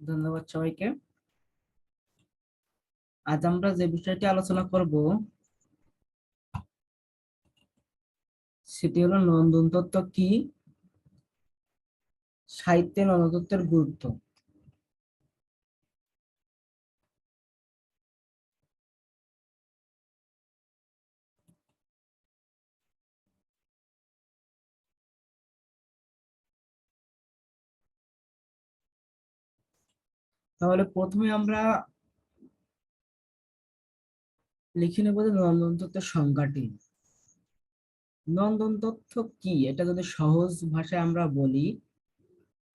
ধন্যবাদ সবাইকে। আজ আমরা যে বিষয়টি আলোচনা করব, সেটি হলো নন্দন তত্ত্ব কি? সাহিত্যে নন্দতত্ত্বের গুরুত্ব। তাহলে প্রথমে আমরা লিখে নেব যে নন্দন তত্ত্বের সংজ্ঞাটি। নন্দন তত্ত্ব কি? এটা যদি সহজ ভাষায় আমরা বলি,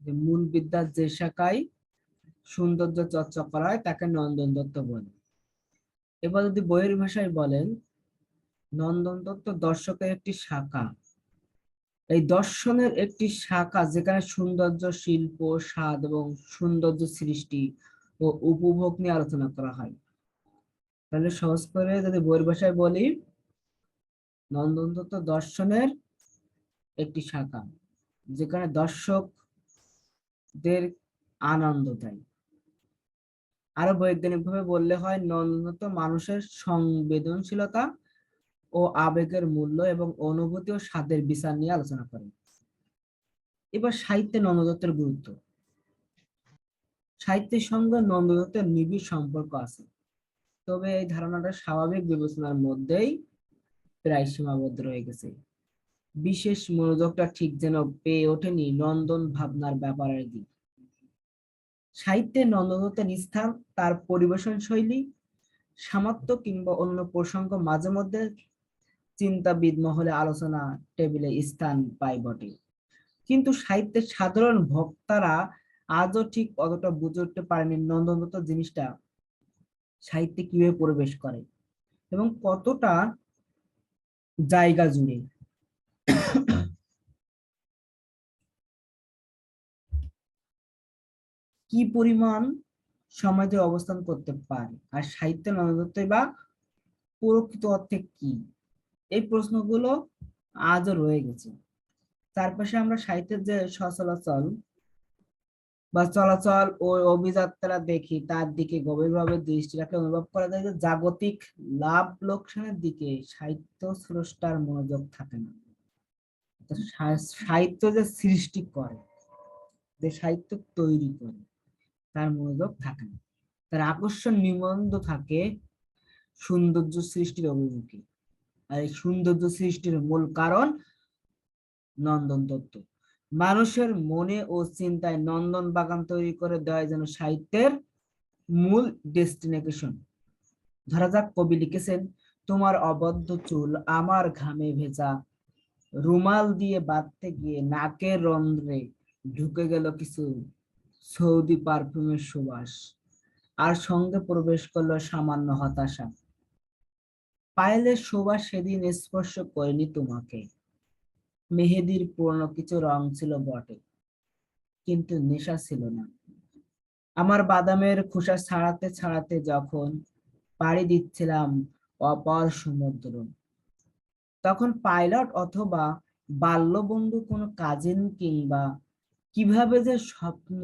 যে মূল বিদ্যার যে শাখায় সৌন্দর্য চর্চা করা হয়, তাকে নন্দন তত্ত্ব বলে। এবার যদি বইয়ের ভাষায় বলেন, নন্দন তত্ত্ব দর্শকের একটি শাখা। এই দর্শনের একটি শাখা যেখানে সৌন্দর্য, শিল্প, স্বাদ এবং সৌন্দর্য সৃষ্টি ও উপভোগ নিয়ে আলোচনা করা হয়। তাহলে সহজ করে যদি বইয়ের ভাষায় বলি, নন্দন তত্ত্ব দর্শনের একটি শাখা, যেখানে দর্শকদের আনন্দ দেয়। আরও বৈজ্ঞানিক ভাবে বললে হয়, নন্দন মানুষের সংবেদনশীলতা ও আবেগের মূল্য এবং অনুভূতি ও স্বাদের বিচার নিয়ে আলোচনা করে এবার সাহিত্যে নন্দদত্তের গুরুত্ব। সাহিত্যের সঙ্গে নন্দদত্তের নিবিড় সম্পর্ক আছে। তবে এই ধারণাটা স্বাভাবিক বিবেচনার মধ্যেই প্রায় সীমাবদ্ধ রয়ে গেছে। বিশেষ মনোযোগটা ঠিক যেন পেয়ে ওঠেনি নন্দন ভাবনার ব্যাপারের দিক। সাহিত্যে নন্দদত্তের স্থান, তার পরিবেশন শৈলী সামর্থ্য কিংবা অন্য প্রসঙ্গ মাঝে মধ্যে চিন্তাবিদ মহলে আলোচনা টেবিলে স্থান পায় বটে। কিন্তু সাহিত্যের সাধারণ ভক্তারা আজও ঠিক অতটা বুঝে উঠতে পারেনি নন্দনদত্ত জিনিসটা, সাহিত্যে কীভাবে প্রবেশ করে এবং কতটা জায়গা জুড়ে। কি পরিমাণ সমাজে অবস্থান করতে পারে? আর সাহিত্য নন্দদত্ত বা প্রকৃত অর্থে কি? এই প্রশ্নগুলো আজও রয়ে গেছে। চারপাশে আমরা সাহিত্যের যে সচলাচল বা চলাচল ও অভিযাত্রা দেখি, তার দিকে গভীরভাবে দৃষ্টি রাখলে অনুভব করা যায় যে জাগতিক লাভ লোকসানের দিকে সাহিত্য স্রষ্টার মনোযোগ থাকে না। সাহিত্য যে সৃষ্টি করে, যে সাহিত্য তৈরি করে, তার মনোযোগ থাকে না। তার আকর্ষণ নিবন্ধ থাকে সৌন্দর্য সৃষ্টির অভিমুখী। সৌন্দর্য সৃষ্টির মূল কারণ নন্দন তত্ত্ব। মানুষের মনে ও চিন্তায় নন্দন বাগান তৈরি করে দেওয়া যেন সাহিত্যের মূল ডেস্টিনেশন। ধরা যাক, কবি লিখেছেন, তোমার অবদ্ধ চুল আমার ঘামে ভেজা। রুমাল দিয়ে বাঁধতে গিয়ে নাকের রন্ধ্রে ঢুকে গেল কিছু সৌদি পারফিউমের সুবাস। আর সঙ্গে প্রবেশ করল সামান্য হতাশা। পায়েলের সুবাস সেদিন স্পর্শ করেনি তোমাকে। মেহেদির পুরনো কিছু রং ছিল বটে, কিন্তু নেশা ছিল না। আমার বাদামের খোসা ছাড়াতে ছাড়াতে যখন পাড়ি দিচ্ছিলাম অপর সমুদ্র, তখন পাইলট অথবা বাল্যবন্ধু কোনো কাজিন কিংবা কীভাবে যে স্বপ্ন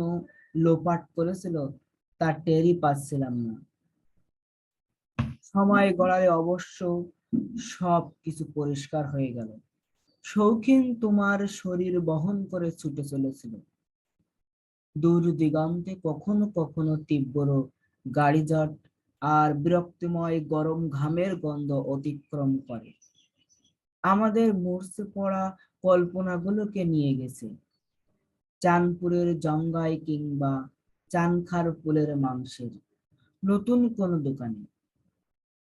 লোপাট করেছিল তা টেরই পাচ্ছিলাম না। সময় গড়ালে অবশ্য সব কিছু পরিষ্কার হয়ে গেল। শৌখিন তোমার শরীর বহন করে ছুটে চলেছিল। দূর দিগন্তে কখনো কখনো তীব্র গাড়ি জট আর বিরক্তিময় গরম ঘামের গন্ধ অতিক্রম করে। আমাদের মূর্ছে পড়া কল্পনাগুলোকে নিয়ে গেছে। চানপুরের জঙ্গায় কিংবা চানখার পুলের মাংসের। নতুন কোন দোকানে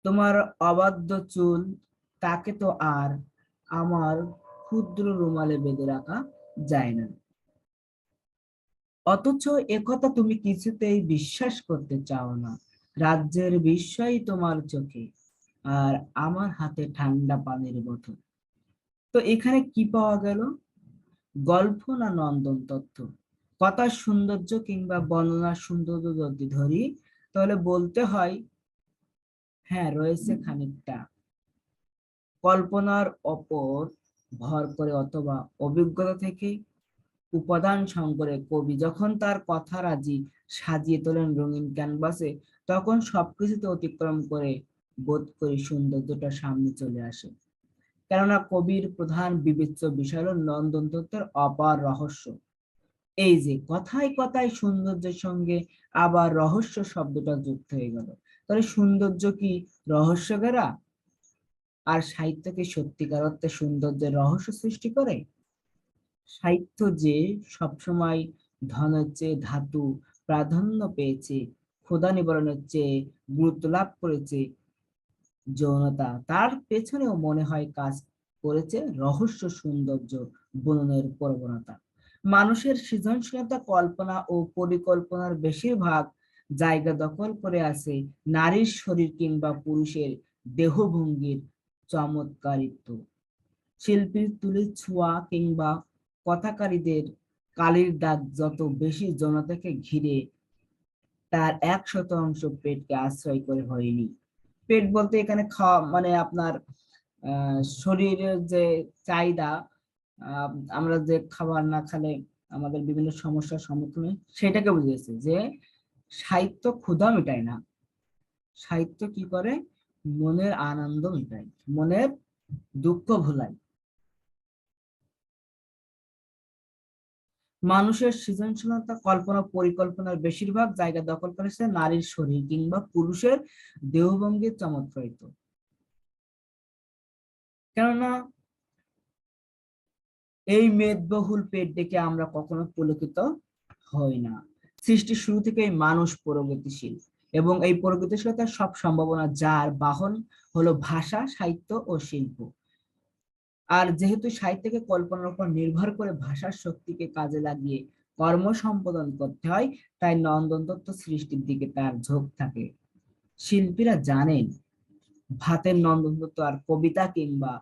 তোমার অবাধ্য চুল, তাকে তো আর আমার ক্ষুদ্র রুমালে বেঁধে রাখা যায় না। অথচ একথা তুমি কিছুতেই বিশ্বাস করতে চাও না। রাজ্যের বিস্ময় তোমার চোখে আর আমার হাতে ঠান্ডা পানির বোতল। তো এখানে কি পাওয়া গেল? গল্প না নন্দন তথ্য কথার সৌন্দর্য কিংবা বর্ণনার সৌন্দর্য যদি ধরি, তাহলে বলতে হয় হ্যাঁ রয়েছে খানিকটা। কল্পনার ওপর ভর করে অথবা অভিজ্ঞতা থেকে উপাদান সংকরে কবি যখন তার কথা রাজি সাজিয়ে তোলেন রঙিন ক্যানভাসে, তখন সবকিছুতে অতিক্রম করে বোধ করি সৌন্দর্যটা সামনে চলে আসে। কেননা কবির প্রধান বিবেচ্য বিষয় হল নন্দন তত্ত্বের অপার রহস্য। এই যে কথায় কথায় সৌন্দর্যের সঙ্গে আবার রহস্য শব্দটা যুক্ত হয়ে গেল। তাহলে সৌন্দর্য কি রহস্য গেরা আর সাহিত্যকে সত্যিকার অর্থে সৌন্দর্যের রহস্য সৃষ্টি করে? সাহিত্য যে সবসময় ধনের চেয়ে ধাতু প্রাধান্য পেয়েছে, ক্ষুধা নিবারণের চেয়ে গুরুত্ব লাভ করেছে, যৌনতা তার পেছনেও মনে হয় কাজ করেছে রহস্য সৌন্দর্য বননের প্রবণতা। মানুষের সৃজনশীলতা কল্পনা ও পরিকল্পনার বেশিরভাগ জায়গা দখল করে আছে নারীর শরীর কিংবা পুরুষের দেহভঙ্গির চমৎকারিত্ব। শিল্পীর তুলির ছোঁয়া কিংবা কথাকারীদের কালির দাগ যত বেশি জনতাকে ঘিরে, তার এক শতাংশ পেটকে আশ্রয় করে হয়নি। পেট বলতে এখানে খাওয়া মানে আপনার শরীরের যে চাহিদা আমরা যে খাবার না খালে আমাদের বিভিন্ন সমস্যার সম্মুখীন সেটাকে বুঝিয়েছে যে সাহিত্য ক্ষুধা মেটায় না। সাহিত্য কি করে? মনের আনন্দ মেটায়, মনের দুঃখ ভোলায়। মানুষের সৃজনশীলতা, কল্পনা, পরিকল্পনার বেশিরভাগ জায়গা দখল করেছে নারীর শরীর কিংবা পুরুষের দেহভঙ্গির চমৎকারিত। কেননা এই মেদবহুল পেট দেখে আমরা কখনো পুলকিত হই না। সৃষ্টির শুরু থেকেই মানুষ প্রগতিশীল এবং এই প্রগতিশীলতার সব সম্ভাবনা যার বাহন হলো ভাষা, সাহিত্য ও শিল্প। আর যেহেতু সাহিত্যকে কল্পনার উপর নির্ভর করে ভাষার শক্তিকে কাজে লাগিয়ে কর্ম সম্পাদন করতে হয়, তাই নন্দন তত্ত্ব সৃষ্টির দিকে তার ঝোঁক থাকে। শিল্পীরা জানেন, ভাতের নন্দন তত্ত্ব আর কবিতা কিংবা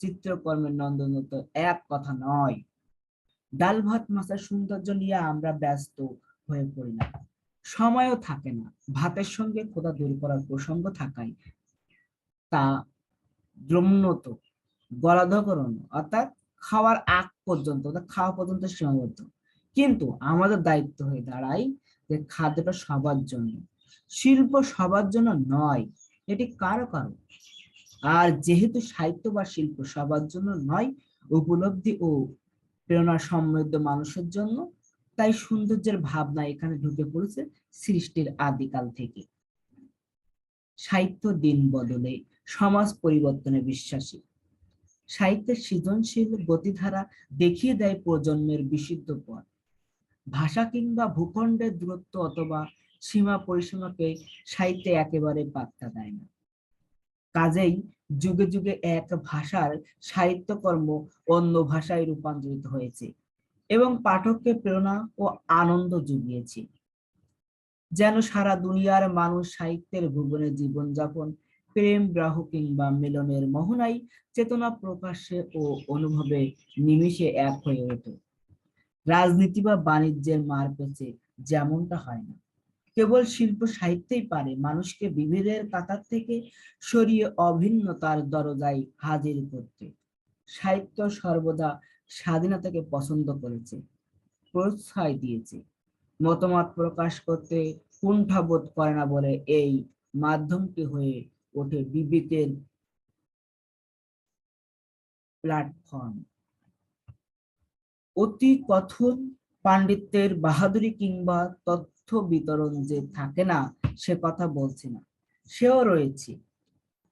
চিত্রকর্মের নন্দন তত্ত্ব এক কথা নয়। ডাল ভাত মাছের সৌন্দর্য নিয়ে আমরা ব্যস্ত হয়ে পড়ি না। সময়ও থাকে না। ভাতের সঙ্গে খোদা দূর করার প্রসঙ্গ থাকায় তা দ্রম্যত গলাধকরণ, অর্থাৎ খাওয়ার আগ পর্যন্ত খাওয়া পর্যন্ত সীমাবদ্ধ। কিন্তু আমাদের দায়িত্ব হয়ে দাঁড়ায় যে খাদ্যটা সবার জন্য। শিল্প সবার জন্য নয়, এটি কারও কারও। আর যেহেতু সাহিত্য বা শিল্প সবার জন্য নয়, উপলব্ধি ও প্রেরণা সমৃদ্ধ মানুষের জন্য তাই সৌন্দর্যের ভাবনা এখানে ঢুকে পড়েছে সৃষ্টির আদিকাল থেকে। সাহিত্য দিন বদলে, সমাজ পরিবর্তনে বিশ্বাসী। সাহিত্যের সৃজনশীল গতিধারা দেখিয়ে দেয় প্রজন্মের বিশুদ্ধ পথ। ভাষা কিংবা ভূখণ্ডের দূরত্ব অথবা সীমা পরিসীমাকে সাহিত্যে একেবারে পাত্তা দেয় না। কাজেই যুগে যুগে এক ভাষার সাহিত্যকর্ম অন্য ভাষায় রূপান্তরিত হয়েছে। এবং পাঠককে প্রেরণা ও আনন্দ জুগিয়েছে। যেন সারা দুনিয়ার মানুষ সাহিত্যের ভুবনে জীবনযাপন, প্রেম, গ্রাহ কিংবা মিলনের মোহনাই চেতনা প্রকাশে ও অনুভবে নিমিষে এক হয়ে ওঠে। রাজনীতি বা বাণিজ্যের মার পেছে যেমনটা হয় না। কেবল শিল্প সাহিত্যেই পারে, মানুষকে বিভেদের কাতার থেকে সরিয়ে অভিন্নতার দরজায় হাজির করতে। সাহিত্য সর্বদা স্বাধীনতাকে পছন্দ করেছে, প্রশ্রয় দিয়েছে। মতামত প্রকাশ করতে কুণ্ঠাবোধ করে না বলে এই মাধ্যমটি হয়ে ওঠে বিবেকের প্ল্যাটফর্ম অতি কথন পাণ্ডিত্যের বাহাদুরি কিংবা তথ্য বিতরণ যে থাকে না, সে কথা বলছি না। সেও রয়েছে।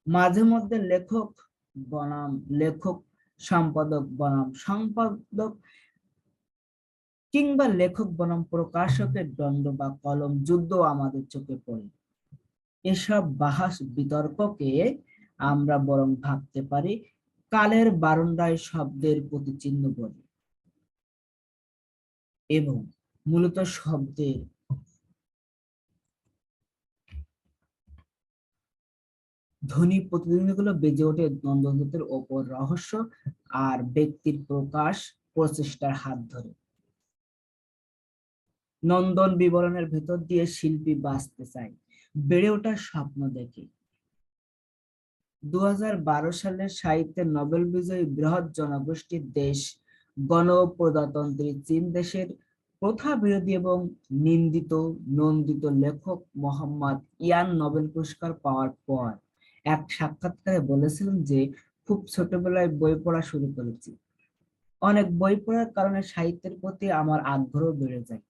মাঝে মধ্যে লেখক বনাম, লেখক সম্পাদক বনাম। সম্পাদক কিংবা লেখক বনাম, প্রকাশকের দণ্ড বা কলম যুদ্ধ আমাদের চোখে পড়ে। এসব বাহাস বিতর্ককে আমরা বরং ভাবতে পারি, কালের বারন্দায় শব্দের প্রতিচিহ্ন বলে। এবং মূলত শব্দের ধ্বনি প্রতিদিনগুলো বেজে ওঠে দ্বন্দ্বের ওপর রহস্য আর ব্যক্তির প্রকাশ প্রচেষ্টার হাত ধরে। নন্দন বিবরণের ভেতর দিয়ে শিল্পী বাঁচতে চায়, বেড়ে ওঠার স্বপ্ন দেখে। দু সালের সাহিত্যে নোবেল বিজয়ী বৃহৎ জনগোষ্ঠীর দেশ গণপ্রজাতন্ত্রী চীন দেশের প্রথা বিরোধী এবং নিন্দিত, নন্দিত লেখক মোহাম্মদ ইয়ান নোবেল পুরস্কার পাওয়ার পর এক সাক্ষাৎকারে বলেছিলেন যে, খুব ছোটবেলায় বই পড়া শুরু করেছি। অনেক বই পড়ার কারণে সাহিত্যের প্রতি আমার আগ্রহ বেড়ে যায়।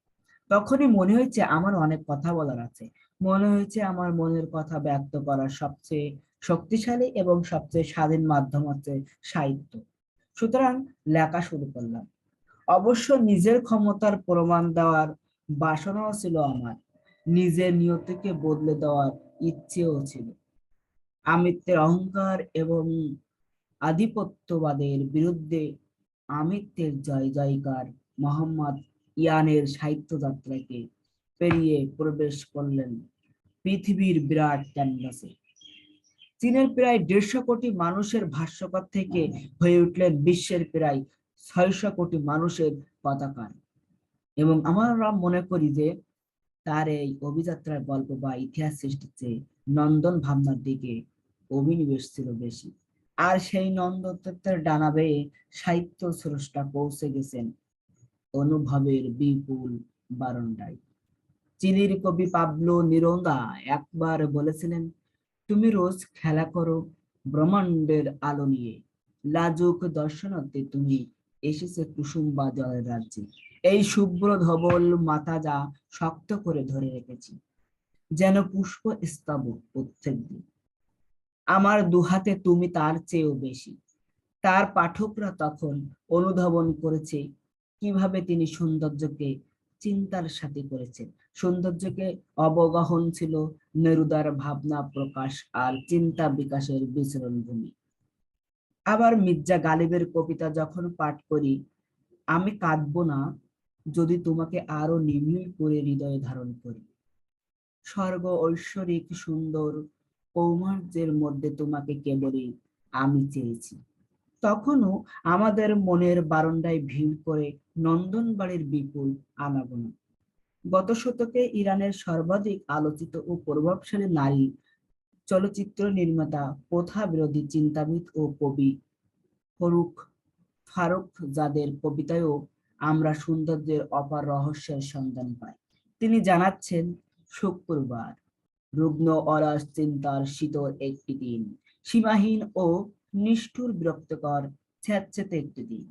তখনই মনে হয়েছে আমার অনেক কথা বলার আছে। মনে হয়েছে আমার মনের কথা ব্যক্ত করার সবচেয়ে শক্তিশালী এবং সবচেয়ে স্বাধীন মাধ্যম হচ্ছে সাহিত্য। সুতরাং লেখা শুরু করলাম। অবশ্য নিজের ক্ষমতার প্রমাণ দেওয়ার বাসনাও ছিল আমার। নিজের নিয়তিকে বদলে দেওয়ার ইচ্ছেও ছিল। আমিত্বের অহংকার এবং আধিপত্যবাদের বিরুদ্ধে আমিত্বের জয় জয়কার মোহাম্মদ ইয়ানের সাহিত্য যাত্রাকে পেরিয়ে প্রবেশ করলেন পৃথিবীর বিরাট ক্যানভাসে। চীনের প্রায় দেড়শো কোটি মানুষের ভাষ্যকার থেকে হয়ে উঠলেন বিশ্বের প্রায় ছয়শো কোটি মানুষের পতাকার। এবং আমরা মনে করি যে তার এই অভিযাত্রার গল্প বা ইতিহাস সৃষ্টিতে নন্দন ভাবনার দিকে অভিনিবেশ ছিল বেশি। আর সেই নন্দতত্ত্বের ডানা বেয়ে সাহিত্য স্রষ্টা পৌঁছে গেছেন অনুভবের বিপুল বারণটায় চিলির কবি পাবলো নিরোদা একবার বলেছিলেন, তুমি রোজ খেলা করো ব্রহ্মাণ্ডের আলো নিয়ে। লাজুক দর্শনার্থে তুমি এসেছে কুসুম বা জলের রাজ্যে। এই শুভ্র ধবল মাথা যা শক্ত করে ধরে রেখেছি। যেন পুষ্প স্তবক প্রত্যেক দিন। আমার দুহাতে তুমি তার চেয়েও বেশি। তার পাঠকরা তখন অনুধাবন করেছে কীভাবে তিনি সৌন্দর্যকে চিন্তার সাথে করেছেন। সৌন্দর্যকে অবগাহন ছিল নেরুদার ভাবনা প্রকাশ আর চিন্তা বিকাশের বিচরণ ভূমি। আবার মির্জা গালিবের কবিতা যখন পাঠ করি, আমি কাঁদবো না যদি তোমাকে আরও নিবিড় করে হৃদয়ে ধারণ করি। স্বর্গ ঐশ্বরিক সুন্দর কৌমার্যের মধ্যে তোমাকে কেবলই আমি চেয়েছি। তখনও আমাদের মনের বারন্দায় ভিড় করে নন্দনবাড়ির বিপুল আনাগোনা। গত শতকে ইরানের সর্বাধিক আলোচিত ও প্রভাবশালী নারী চলচ্চিত্র নির্মাতা, প্রথা বিরোধী চিন্তাবিদ ও কবি ফরুক ফারুক যাদের কবিতায়ও আমরা সৌন্দর্যের অপার রহস্যের সন্ধান পাই। তিনি জানাচ্ছেন, শুক্রবার। রুগ্ন অরাস চিন্তার শীতল একটি দিন। সীমাহীন ও নিষ্ঠুর বিরক্তকর স্যাঁতস্যাঁতে একটি দিন।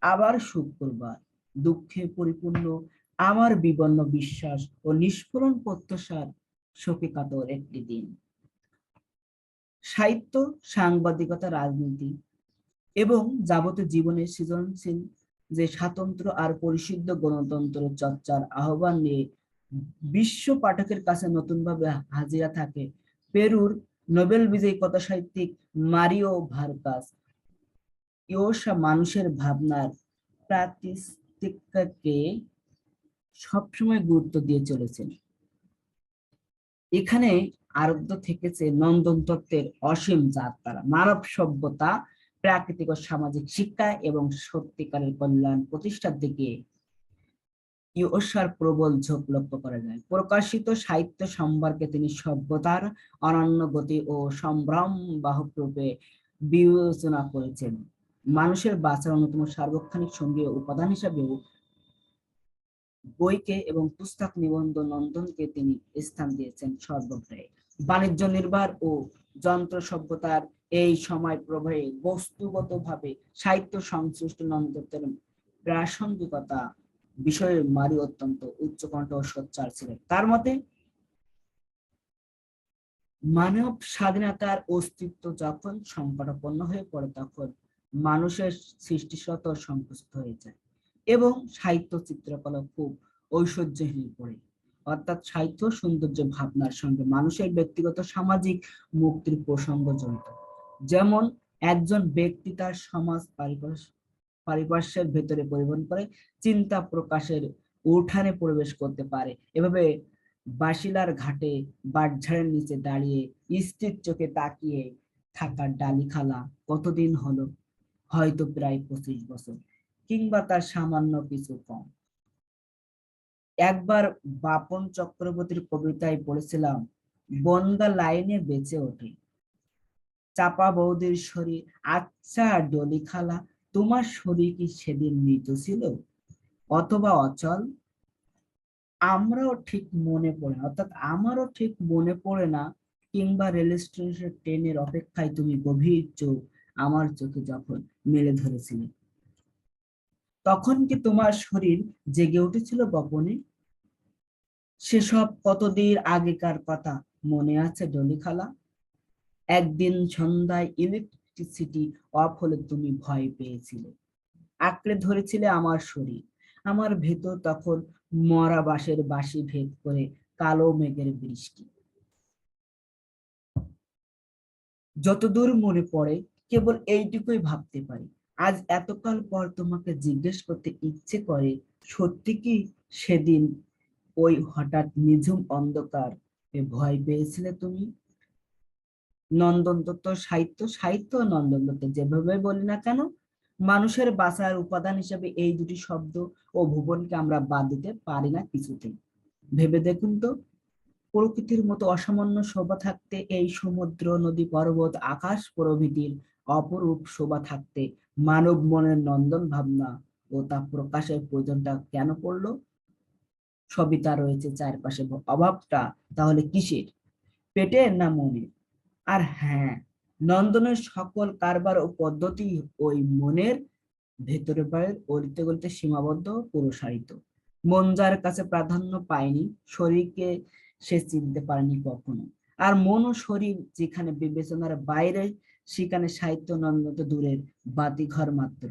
আবার শুক্রবার, দুঃখে পরিপূর্ণ, আমার বিবন্ন বিশ্বাস ও নিষ্ফুরণ প্রত্যাশার শোকে কাতর একটি দিন। সাহিত্য, সাংবাদিকতা, রাজনীতি এবং যাবতীয় জীবনের সৃজনশীল যে স্বাতন্ত্র আর পরিশুদ্ধ গণতন্ত্র চর্চার আহ্বান নিয়ে বিশ্ব পাঠকের কাছে নতুনভাবে হাজিরা থাকে পেরুর নোবেল বিজয়ী কথা সাহিত্যিক মারিও ভারকাস। ইয়োসা মানুষের ভাবনার প্রাতিষ্ঠাকে সবসময় গুরুত্ব দিয়ে চলেছেন। এখানে আরব্ধ থেকেছে নন্দন তত্ত্বের অসীম যাত্রা মানব সভ্যতা, প্রাকৃতিক ও সামাজিক শিক্ষা এবং সত্যিকারের কল্যাণ প্রতিষ্ঠার দিকে ইউসার প্রবল ঝোঁক লক্ষ্য করা যায়। প্রকাশিত সাহিত্য সম্পর্কে তিনি সভ্যতার অনন্য গতি ও সম্ভ্রম বাহক রূপে বিবেচনা করেছেন। মানুষের বাঁচার অন্যতম সার্বক্ষণিক সঙ্গীয় উপাদান হিসাবেও বইকে এবং পুস্তক নিবন্ধ নন্দনকে তিনি স্থান দিয়েছেন সর্বপ্রায় বাণিজ্য নির্ভর ও যন্ত্র সভ্যতার এই সময় প্রবাহে বস্তুগতভাবে সাহিত্য সংশ্লিষ্ট নন্দনের প্রাসঙ্গিকতা বিষয়ে মারি অত্যন্ত উচ্চকণ্ঠ ও সোচ্চার ছিলেন তার মতে, মানব স্বাধীনতার অস্তিত্ব যখন সংকটাপন্ন হয়ে পড়ে, তখন মানুষের সৃষ্টিশত সংকুচিত হয়ে যায় এবং সাহিত্য চিত্রকলা খুব ঐশ্বর্যহীন পড়ে। অর্থাৎ সাহিত্য সৌন্দর্য ভাবনার সঙ্গে মানুষের ব্যক্তিগত সামাজিক মুক্তির প্রসঙ্গ জড়িত। যেমন, একজন ব্যক্তি তার সমাজ পারিপার্শ্বের ভেতরে পরিবহন করে চিন্তা প্রকাশের উঠানে প্রবেশ করতে পারে। এভাবে বাসিলার ঘাটে বাটঝাড়ের নিচে দাঁড়িয়ে স্থির চোখে তাকিয়ে থাকার ডালি খালা কতদিন হলো? হয়তো প্রায় পঁচিশ বছর কিংবা তার সামান্য কিছু কম। একবার বাপন চক্রবর্তীর কবিতায় পড়েছিলাম, বনগা লাইনে বেঁচে ওঠে। চাপা বৌদির শরীর আচ্ছা ডলি খালা তোমার শরীর কি সেদিন মৃত ছিল? অথবা অচল? আমরাও ঠিক মনে পড়ে, অর্থাৎ আমারও ঠিক মনে পড়ে না, কিংবা রেল স্টেশনের ট্রেনের অপেক্ষায় তুমি গভীর চোখ আমার চোখে যখন মেলে ধরেছিলে। তখন কি তোমার শরীর জেগে উঠেছিল গোপনে? সেসব কতদিন আগেকার কথা মনে আছে ডলি খালা একদিন সন্ধ্যায় ইলেকট্রিসিটি অফ হলে তুমি ভয় পেয়েছিলে। আঁকড়ে ধরেছিলে আমার শরীর। আমার ভেতর তখন মরা বাঁশের বাঁশি ভেদ করে কালো মেঘের বৃষ্টি। যতদূর মনে পড়ে, কেবল এইটুকুই ভাবতে পারি। আজ এতকাল পর তোমাকে জিজ্ঞেস করতে ইচ্ছে করে, সত্যি কি সেদিন ওই হঠাৎ নিঝুম অন্ধকার ভয় পেয়েছিলে তুমি? নন্দন দত্ত সাহিত্য সাহিত্য নন্দন দত্ত। যেভাবে বলি না কেন, মানুষের বাঁচার উপাদান হিসেবে এই দুটি শব্দ ও ভুবনকে আমরা বাদ দিতে পারি না কিছুতেই। ভেবে দেখুন তো, প্রকৃতির মতো অসামান্য শোভা থাকতে এই সমুদ্র, নদী, পর্বত, আকাশ প্রভৃতির অপরূপ শোভা থাকতে মানব মনের নন্দন ভাবনা ও তা প্রকাশের প্রয়োজনটা কেন পড়ল? সবই তা রয়েছে চারপাশে, অভাবটা তাহলে কিসের? পেটের না মনের? আর হ্যাঁ নন্দনের সকল কারবার ও পদ্ধতি ওই মনের ভেতরে বাইরে অলিতে গলিতে সীমাবদ্ধ প্রসারিত। মন যার কাছে প্রাধান্য পায়নি, শরীরকে সে চিনতে পারেনি কখনো। আর মন ও শরীর যেখানে বিবেচনার বাইরে, সেখানে সাহিত্য নন্দন দূরের বাতিঘর মাত্র।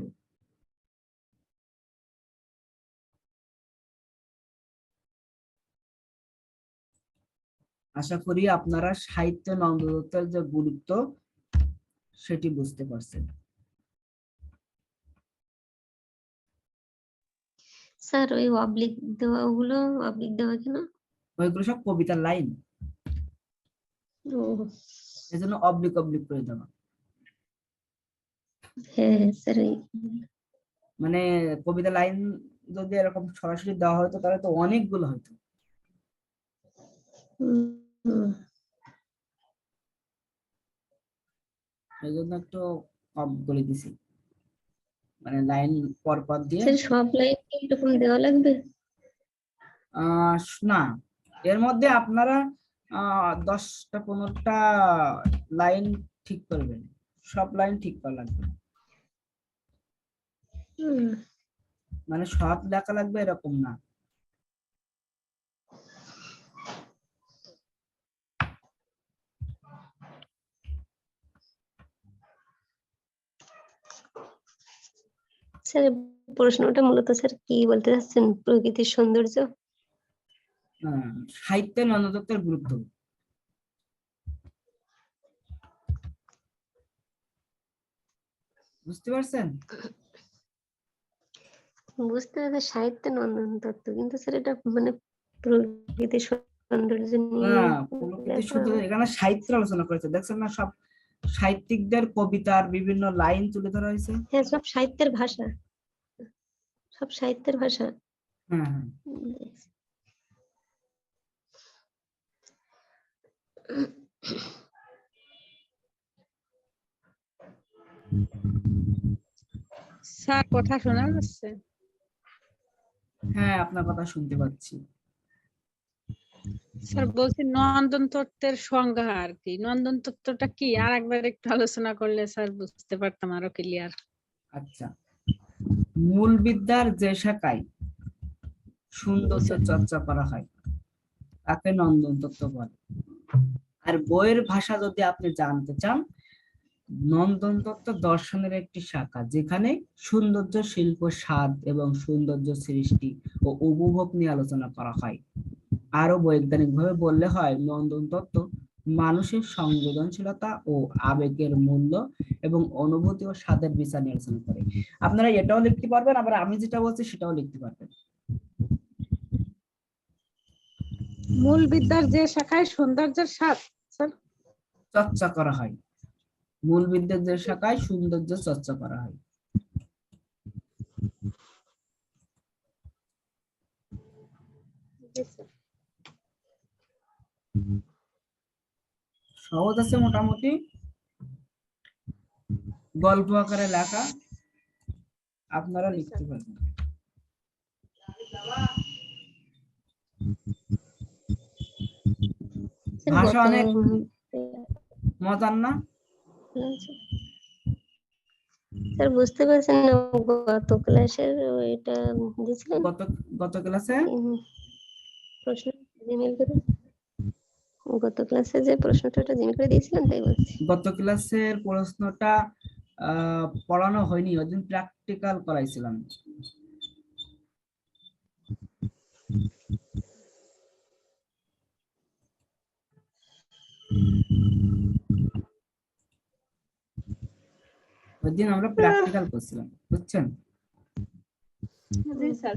আশা করি আপনারা সাহিত্য নন্দদত্তের যে গুরুত্ব সেটি বুঝতে পারছেন। স্যার ওই অবলিক দেওয়া ওগুলো অবলিক দেওয়া কেন ওইগুলো সব কবিতার লাইন। এজন্য অবলিক অবলিক করে দেওয়া। হ্যাঁ স্যার ওই মানে কবিতা লাইন যদি এরকম সরাসরি দেওয়া হতো তাহলে তো অনেকগুলো হতো। এই জন্য একটু কম করে দিছি। মানে লাইন পর পর দিয়ে সব লাইন এরকম দেওয়া লাগবে? না। এর মধ্যে আপনারা আহ দশটা পনেরোটা লাইন ঠিক করবেন। সব লাইন ঠিক করা লাগবে। মানে সৎ লেখা লাগবে এরকম না। স্যার প্রশ্নটা মূলত স্যার কি বলতে চাচ্ছেন? প্রকৃতির সৌন্দর্য? সাহিত্যে নন্দদত্তের গুরুত্ব। বুঝতে পারছেন? বুঝতে পারছি সাহিত্যে নন্দন তত্ত্ব কিন্তু স্যার এটা মানে প্রকৃতির সৌন্দর্য নিয়ে এখানে সাহিত্য আলোচনা করেছে। দেখছেন না সব সাহিত্যিকদের কবিতার বিভিন্ন লাইন তুলে ধরা হয়েছে। হ্যাঁ সব সাহিত্যের ভাষা। সব সাহিত্যের ভাষা। হ্যাঁ হ্যাঁ স্যার কথা শোনা যাচ্ছে? হ্যাঁ আপনার কথা শুনতে পাচ্ছি। স্যার বলছি নন্দন তত্ত্বের সংজ্ঞা আর কি। নন্দন তত্ত্বটা কি? আর একবার একটু আলোচনা করলে স্যার বুঝতে পারতাম আরও ক্লিয়ার আচ্ছা। মূল বিদ্যার যে শাখায় সৌন্দর্য চর্চা করা হয় তাকে নন্দন তত্ত্ব বলে। আর বইয়ের ভাষা যদি আপনি জানতে চান নন্দন তত্ত্ব দর্শনের একটি শাখা যেখানে সৌন্দর্য শিল্প স্বাদ এবং সৌন্দর্য সৃষ্টি ও উপভোগ নিয়ে আলোচনা করা হয়। আরও বৈজ্ঞানিক ভাবে বললে হয় নন্দন তত্ত্ব মানুষের সংবেদনশীলতা ও আবেগের মূল্য এবং অনুভূতি ও স্বাদের বিচার নিয়ে করে। আপনারা এটাও লিখতে পারবেন আবার আমি যেটা বলছি সেটাও লিখতে পারবেন। মূল বিদ্যার যে শাখায় সৌন্দর্যের স্বাদ চর্চা করা হয়। মূল বিদ্যার যে শাখায় সৌন্দর্য চর্চা করা হয়। সহজ আছে মোটামুটি। গল্প আকারে লেখা। আপনারা লিখতে পারবেন। ভাষা অনেক- মজার না? স্যার বুঝতে পারছেন না গত ক্লাসের ওইটা দিয়েছিলেন? গত গত ক্লাসে? প্রশ্ন জিমেল করে। গত ক্লাসে যে প্রশ্নটা ওটা জিমেল করে দিয়েছিলেন তাই বলছি। গত ক্লাসের প্রশ্নটা পড়ানো হয়নি ওই দিন প্র্যাকটিক্যাল করাইছিলাম। ওই দিন আমরা প্র্যাকটিক্যাল করছিলাম বুঝছেন? জি স্যার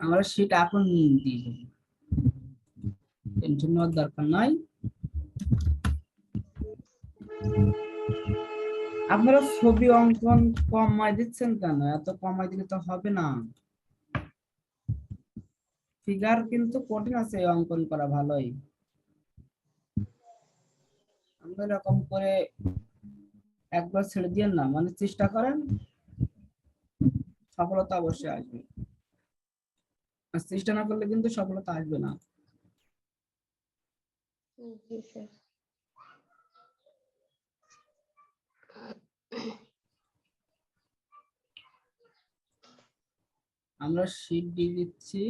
আমরা সেটা এখন দিয়ে দেবো। টেনশন নেওয়ার দরকার নাই। আপনারা ছবি অঙ্কন কমায় দিচ্ছেন কেন? এত কমাই দিলে তো হবে না। ফিগার কিন্তু কঠিন আছে অঙ্কন করা ভালোই। আমরা এরকম করে একবার ছেড়ে দিয়ে না। মানে চেষ্টা করেন। সফলতা অবশ্যই আসবে। আর চেষ্টা না করলে কিন্তু সফলতা আসবে না। আমরা শীত দিয়ে দিচ্ছি।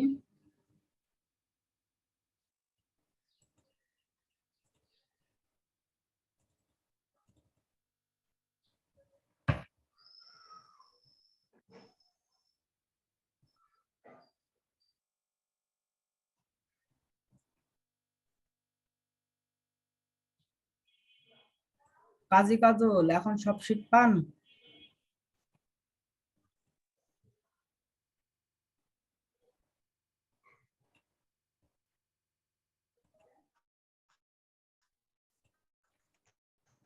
কাজী কাজল এখন সব শীট পান?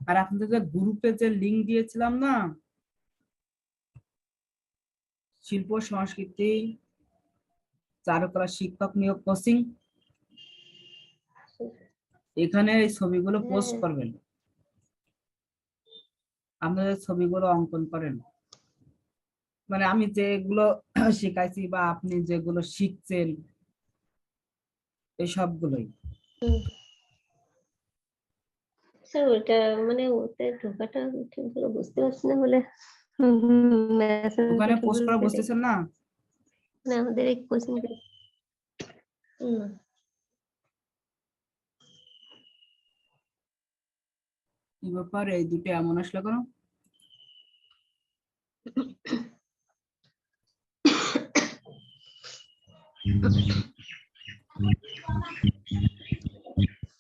আর আপনাদের যে গ্রুপে যে লিংক দিয়েছিলাম না? শিল্প সংস্কৃতি চারুকলা শিক্ষক নিয়োগ কোচিং এখানে এই ছবিগুলো পোস্ট হ্যাঁ। করবেন। আপনাদের ছবিগুলো অঙ্কন করেন। মানে আমি যেগুলো শিখাইছি বা আপনি যেগুলো শিখছেন এই সবগুলোই স্যার ওইটা মানে ওতে ঢোকাটা বুঝতে পারছি না বলে। ওখানে পোস্ট করা বুঝতেছেন না? আমাদের এই কোচিং কি ব্যাপার এই দুটো এমন আসলো কেন?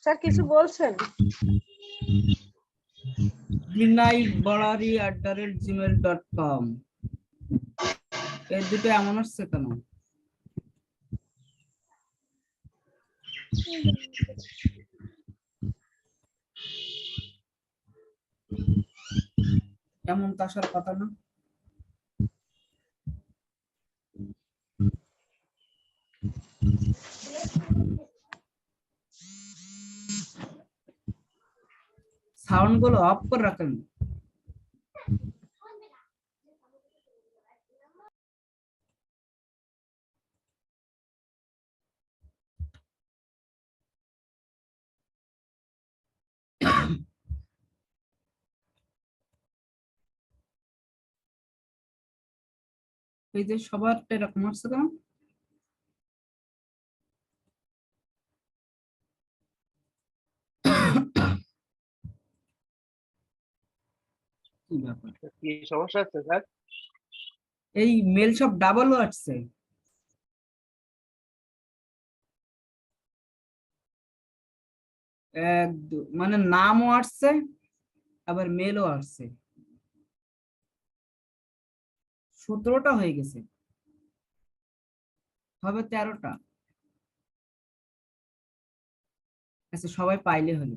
স্যার কিছু বলছেন? Binoy বড়ারি at the rate Gmail dot com এই দুটো এমন আসছে কেন? এমন তো আসার কথা না? সাউন্ডগুলো অফ করে রাখেন। এই যে সবার এরকম আসছে কেন কি সমস্যা হচ্ছে স্যার? এই মেল সব ডাবল আসছে। এক মানে নামও আসছে আবার মেলও আসছে। সতেরোটা হয়ে গেছে। হবে তেরোটা। আচ্ছা সবাই পাইলে হলো।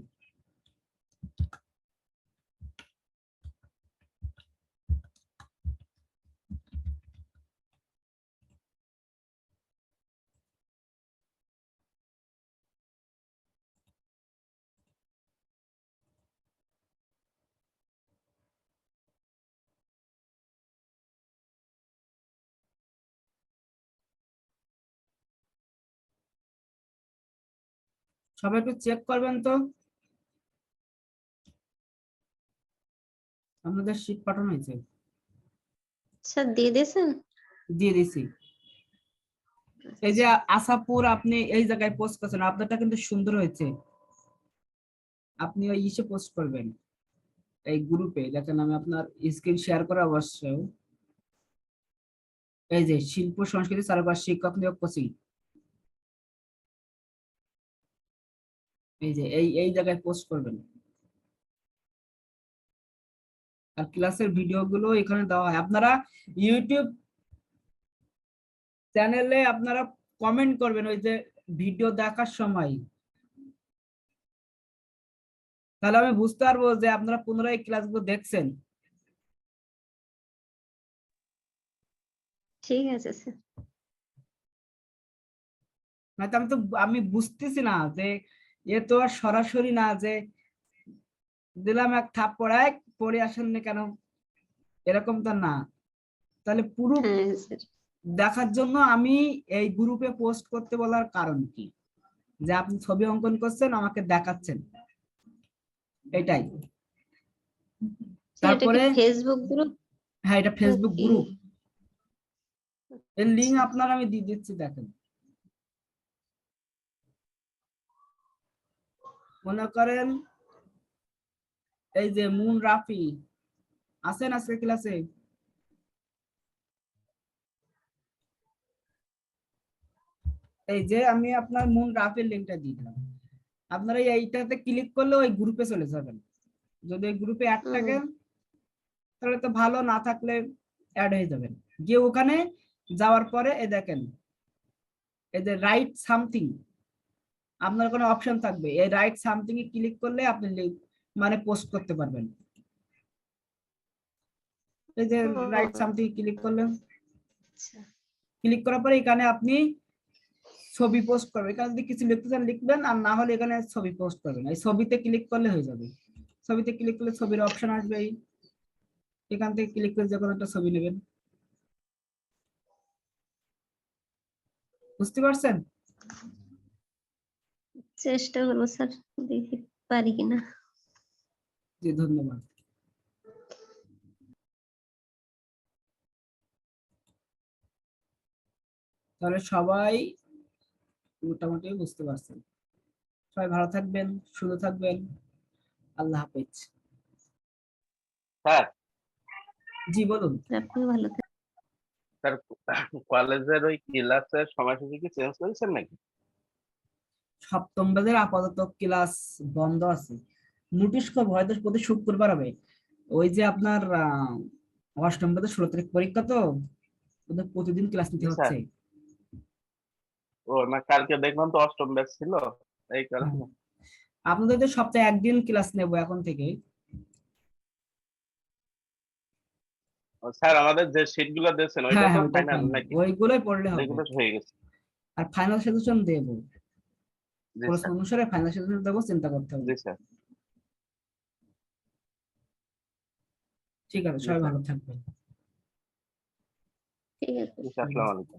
সবাই একটু চেক করবেন তো। আপনাদের শীট পাঠানো হয়েছে? স্যার দিয়ে দিয়েছেন? দিয়ে দিছি এই যে আশাপুর আপনি এই জায়গায় পোস্ট করছেন আপনারটা কিন্তু সুন্দর হয়েছে। আপনি ওই ইসে পোস্ট করবেন। এই গ্রুপে দেখেন আমি আপনার স্ক্রিন শেয়ার করে অবশ্য এই যে শিল্প সংস্কৃতি চারুকার শিক্ষক নিয়োগ কোচিং। এই যে এই এই জায়গায় পোস্ট করবেন। আর ক্লাসের ভিডিও গুলো এখানে দেওয়া হয়। আপনারা ইউটিউব চ্যানেলে আপনারা কমেন্ট করবেন ওই যে ভিডিও দেখার সময়। তাহলে আমি বুঝতে পারব যে আপনারা পুনরায় ক্লাসগুলো দেখছেন। ঠিক আছে স্যার আমি তো আমি বুঝতেছি না যে এ তো আর সরাসরি না যে দিলাম এক থাপ পড়ায় পড়ে আসেন না কেন? এরকম তো না। তাহলে পুরো হ্যাঁ দেখার জন্য আমি এই গ্রুপে পোস্ট করতে বলার কারণ কি? যে আপনি ছবি অঙ্কন করছেন আমাকে দেখাচ্ছেন। এটাই। তারপরে ফেসবুক গ্রুপ হ্যাঁ এটা ফেসবুক গ্রুপ এর লিঙ্ক আপনার আমি দিয়ে দিচ্ছি দেখেন। মনে করেন এই যে মুন রাফি আছেন আজকে ক্লাসে এই যে আমি আপনার মুন রাফির লিঙ্কটা দিয়ে দিলাম। আপনারা এইটাতে ক্লিক করলে ওই গ্রুপে চলে যাবেন। যদি ওই গ্রুপে অ্যাড। থাকে তাহলে তো ভালো না থাকলে অ্যাড হয়ে যাবেন। গিয়ে ওখানে যাওয়ার পরে এ দেখেন এই যে রাইট সামথিং আপনার কোনো অপশন থাকবে। এই রাইট সামথিং এ ক্লিক করলে আপনি মানে পোস্ট করতে পারবেন। এই যে রাইট সামথিং ক্লিক করলেন। আচ্ছা। ক্লিক করার পরে এখানে আপনি ছবি পোস্ট করবেন। এখানে যদি কিছু লিখতে চান লিখবেন। আর না হলে এখানে ছবি পোস্ট করবেন। এই ছবিতে ক্লিক করলে হয়ে যাবে। ছবিতে ক্লিক করলে ছবির অপশন আসবে। এই। এখান থেকে ক্লিক করে যে কোনো একটা ছবি নেবেন। বুঝতে পারছেন? চেষ্টা করব স্যার। দেখি পারি কিনা। জি ধন্যবাদ। তাহলে সবাই মোটামুটি বুঝতে পারছেন। সবাই ভালো থাকবেন সুস্থ থাকবেন। আল্লাহ হাফেজ। স্যার। জি বলুন। ভালো থাকবেন স্যার কলেজের ওই ক্লাসের সময়সূচি কি চেঞ্জ করেছেন নাকি? সপ্তম বাজের আপাতত ক্লাস বন্ধ আছে। নোটিশ করব হয়তো প্রতি শুক্রবার হবে। ওই যে আপনার অষ্টম বাজে ষোলো তারিখ পরীক্ষা তো ওদের প্রতিদিন ক্লাস নিতে হচ্ছে। ও না কালকে দেখলাম তো অষ্টম ব্যাচ ছিল এই কারণে। আপনাদের তো সপ্তাহে একদিন ক্লাস নেব এখন থেকে। স্যার আমাদের যে সিটগুলো দিয়েছেন ওইটা হ্যাঁ তো হ্যাঁ ফাইনাল নাকি? ওইগুলোই পড়লে হবে। হয়ে গেছে। আর ফাইনাল সাজেশন দেব। অনুসারে ফাইনান্সিয়াল দেবো চিন্তা করতে হবে। জি স্যার। ঠিক আছে সবাই ভালো থাকবেন। ঠিক আছে। আসসালামু আলাইকুম।